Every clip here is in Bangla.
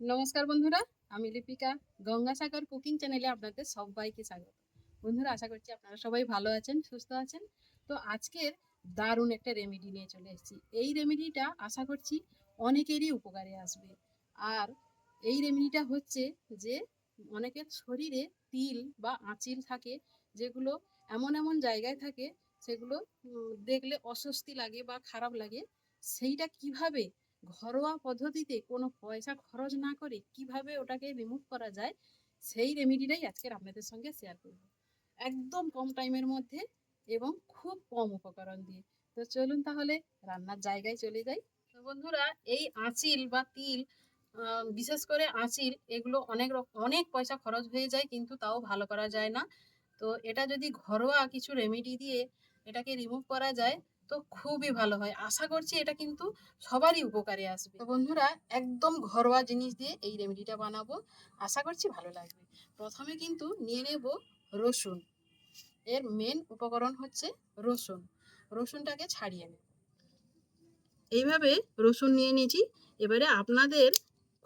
নমস্কার বন্ধুরা, আমি লিপিকা, গঙ্গাসাগর কুকিং চ্যানেলে আপনাদের সবাইকে স্বাগত। বন্ধুরা, আশা করছি আপনারা সবাই ভালো আছেন, সুস্থ আছেন। তো আজকের দারুণ একটা রেমেডি নিয়ে চলে এসেছি। এই রেমেডিটা আশা করছি অনেকেরই উপকারে আসবে। আর এই রেমেডিটা হচ্ছে যে, অনেকের শরীরে তিল বা আঁচিল থাকে, যেগুলো এমন এমন জায়গায় থাকে, সেগুলো দেখলে অস্বস্তি লাগে বা খারাপ লাগে। সেইটা কীভাবে ঘরোয়া পদ্ধতিতে কোনো পয়সা খরচ না করে কীভাবে ওটাকে রিমুভ করা যায়, সেই রেমেডিটাই আজকের আপনাদের সঙ্গে শেয়ার করব। একদম কম টাইমের মধ্যে এবং খুব কম উপকরণ দিয়ে। তো চলুন তাহলে রান্নার জায়গায় চলে যাই। তো বন্ধুরা, এই আঁচিল বা তিল বিশেষ করে আঁচিল, এগুলো অনেক অনেক পয়সা খরচ হয়ে যায় কিন্তু তাও ভালো করা যায় না। তো এটা যদি ঘরোয়া কিছু রেমেডি দিয়ে এটাকে রিমুভ করা যায় তো খুবই ভালো হয়। আশা করছি এটা কিন্তু সবারই উপকারে আসবে। তো বন্ধুরা, একদম ঘরোয়া জিনিস দিয়ে এই রেমেডিটা বানাবো। আশা করছি ভালো লাগবে। প্রথমে কিন্তু নিয়ে নেব রসুন। এর মেন উপকরণ হচ্ছে রসুন। রসুনটাকে ছাড়িয়ে নেব। এইভাবে রসুন নিয়ে নিয়েছি। এবারে আপনাদের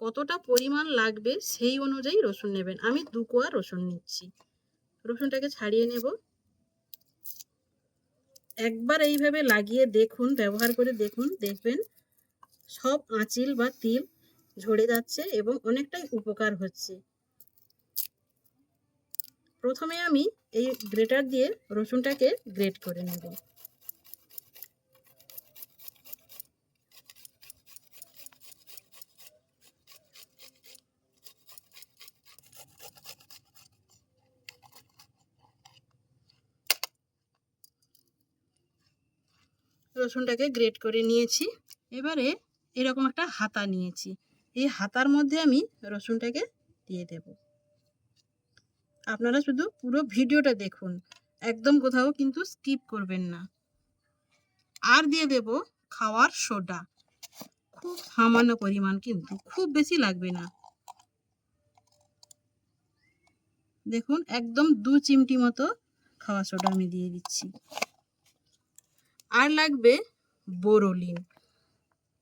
কতটা পরিমাণ লাগবে সেই অনুযায়ী রসুন নেবেন। আমি দু কোয়া রসুন নিচ্ছি। রসুনটাকে ছাড়িয়ে নেব। একবার এইভাবে লাগিয়ে দেখুন, ব্যবহার করে দেখুন, দেখবেন সব আঁচিল বা তিল ঝরে যাচ্ছে এবং অনেকটাই উপকার হচ্ছে। প্রথমে আমি এই গ্রেটার দিয়ে রসুনটাকে গ্রেট করে নেব। রসুনটাকে গ্রেট করে নিয়েছি। এবারে এরকম একটা হাতা নিয়েছি। এই হাতার মধ্যে আমি রসুনটাকে দিয়ে দেব। আপনারা শুধু পুরো ভিডিওটা দেখুন। একদম কোথাও কিন্তু স্কিপ করবেন না। আর দিয়ে দেব খাওয়ার সোডা। খুব সামান্য পরিমাণ কিন্তু, খুব বেশি লাগবে না। দেখুন, একদম দু চিমটি মতো খাওয়া সোডা আমি দিয়ে দিচ্ছি। আর লাগবে বোরোলিন।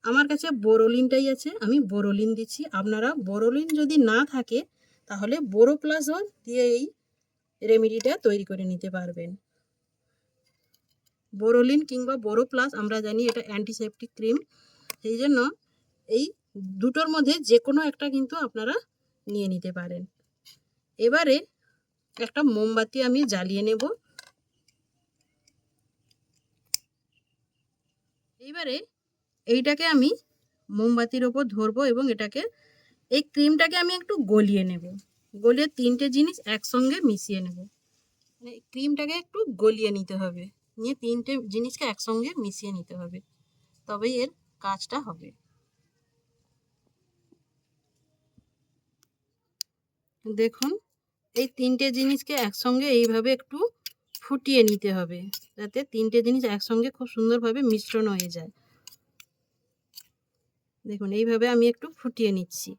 আমার কাছে বোরোলিনটাই আছে, আমি বোরোলিন দিচ্ছি। আপনারা বোরোলিন যদি না থাকে, তাহলে বোরো প্লাসও দিয়ে এই রেমেডিটা তৈরি করে নিতে পারবেন। বোরোলিন কিংবা বোরো প্লাস আমরা জানি এটা অ্যান্টিসেপটিক ক্রিম সেই জন্য এই দুটোর মধ্যে যে কোনো একটা কিন্তু আপনারা নিয়ে নিতে পারেন। এবারে একটা মোমবাতি আমি জ্বালিয়ে নেব। এইবারে এইটাকে আমি মোমবাতির ওপর ধরবো এবং এটাকে, এই ক্রিমটাকে আমি একটু গলিয়ে নেব। গলিয়ে তিনটে জিনিস একসঙ্গে মিশিয়ে নেব। মানে ক্রিমটাকে একটু গলিয়ে নিতে হবে। নিয়ে তিনটে জিনিসকে একসঙ্গে মিশিয়ে নিতে হবে। তবেই এর কাজটা হবে। দেখুন, এই তিনটে জিনিসকে একসঙ্গে এইভাবে একটু ফুটিয়ে নিতে হবে। যাতে তিনটে জিনিস একসঙ্গে খুব সুন্দরভাবে মিশ্রণ হয়ে যায়। দেখুন, এইভাবে আমি একটু ফুটিয়ে নিচ্ছি।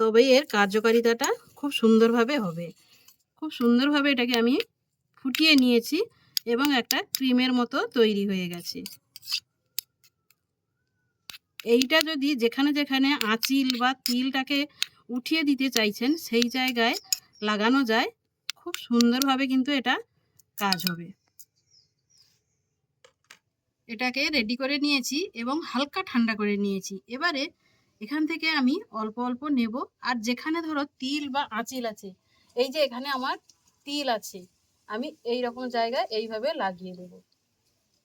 তবে এর কার্যকারিতাটা খুব সুন্দরভাবে হবে। খুব সুন্দরভাবে এটাকে আমি ফুটিয়ে নিয়েছি এবং একটা ক্রিমের মতো তৈরি হয়ে গেছে। এইটা যদি যেখানে যেখানে আঁচিল বা তিলটাকে উঠিয়ে দিতে চাইছেন, সেই জায়গায় লাগানো যায়, খুব সুন্দরভাবে কিন্তু এটা কাজ হবে। এটাকে রেডি করে নিয়েছি এবং হালকা ঠান্ডা করে নিয়েছি। এবারে এখান থেকে আমি অল্প অল্প নেব আর যেখানে ধরো তিল বা আঁচিল আছে, এই যে এখানে আমার তিল আছে, আমি এই রকম জায়গায় এইভাবে লাগিয়ে দেব।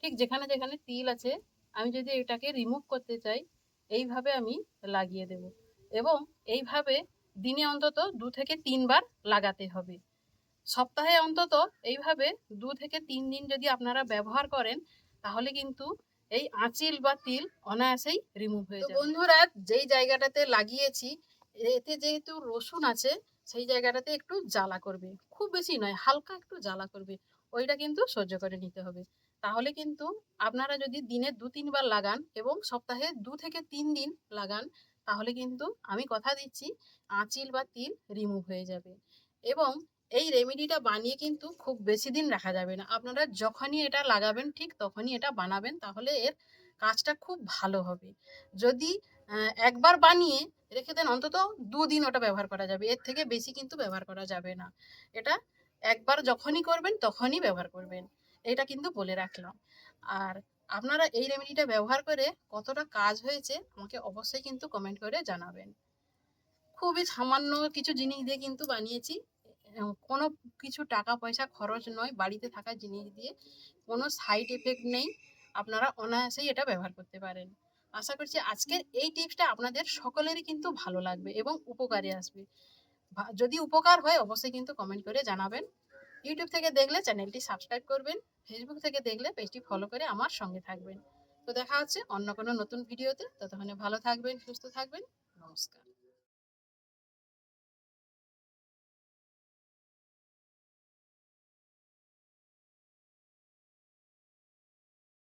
ঠিক যেখানে যেখানে তিল আছে, আমি যদি এটাকে রিমুভ করতে চাই, এইভাবে আমি লাগিয়ে দেব। এবং এইভাবে দিনে অন্তত দু থেকে তিনবার লাগাতে হবে। সপ্তাহে অন্তত এইভাবে দু থেকে তিন দিন যদি আপনারা ব্যবহার করেন তাহলে কিন্তু এই আঁচিল বা তিল অনায়াসেই রিমুভ হয়ে যাবে। বন্ধুরা যেই জায়গাটাতে লাগিয়েছি এতে যেহেতু রসুন আছে সেই জায়গাটাতে একটু জ্বালা করবে। খুব বেশি নয় হালকা একটু জ্বালা করবে। ওইটা কিন্তু সহ্য করে নিতে হবে। তাহলে কিন্তু আপনারা যদি দিনে দু তিনবার লাগান এবং সপ্তাহে দু থেকে তিন দিন লাগান তাহলে কিন্তু আমি কথা দিচ্ছি আঁচিল বা তিল রিমুভ হয়ে যাবে। এবং এই রেমেডিটা বানিয়ে কিন্তু খুব বেশি দিন রাখা যাবে না। আপনারা যখনই এটা লাগাবেন ঠিক তখনই এটা বানাবেন তাহলে এর কাজটা খুব ভালো হবে। যদি একবার বানিয়ে রেখে দেন, অন্তত দুদিন ওটা ব্যবহার করা যাবে। এর থেকে বেশি কিন্তু ব্যবহার করা যাবে না। এটা একবার যখনই করবেন, তখনই ব্যবহার করবেন। এটা কিন্তু বলে রাখলাম। আর আপনারা এই রেমেডিটা ব্যবহার করে কতটা কাজ হয়েছে আমাকে অবশ্যই কিন্তু কমেন্ট করে জানাবেন। খুবই সামান্য কিছু জিনিস দিয়ে কিন্তু বানিয়েছি। কোনো কিছু টাকা পয়সা খরচ নয়, বাড়িতে থাকা জিনিস দিয়ে। কোনো সাইড এফেক্ট নেই, আপনারা অনায়াসেই এটা ব্যবহার করতে পারেন। আশা করছি আজকের এই টিপসটা আপনাদের সকলেরই কিন্তু ভালো লাগবে এবং উপকারে আসবে। যদি উপকার হয়, অবশ্যই কিন্তু কমেন্ট করে জানাবেন। ইউটিউব থেকে দেখলে চ্যানেলটি সাবস্ক্রাইব করবেন ফেসবুক থেকে দেখলে পেজটি ফলো করে আমার সঙ্গে থাকবেন। তো দেখা হচ্ছে অন্য কোনো নতুন ভিডিওতে ততক্ষণে ভালো থাকবেন, সুস্থ থাকবেন। নমস্কার।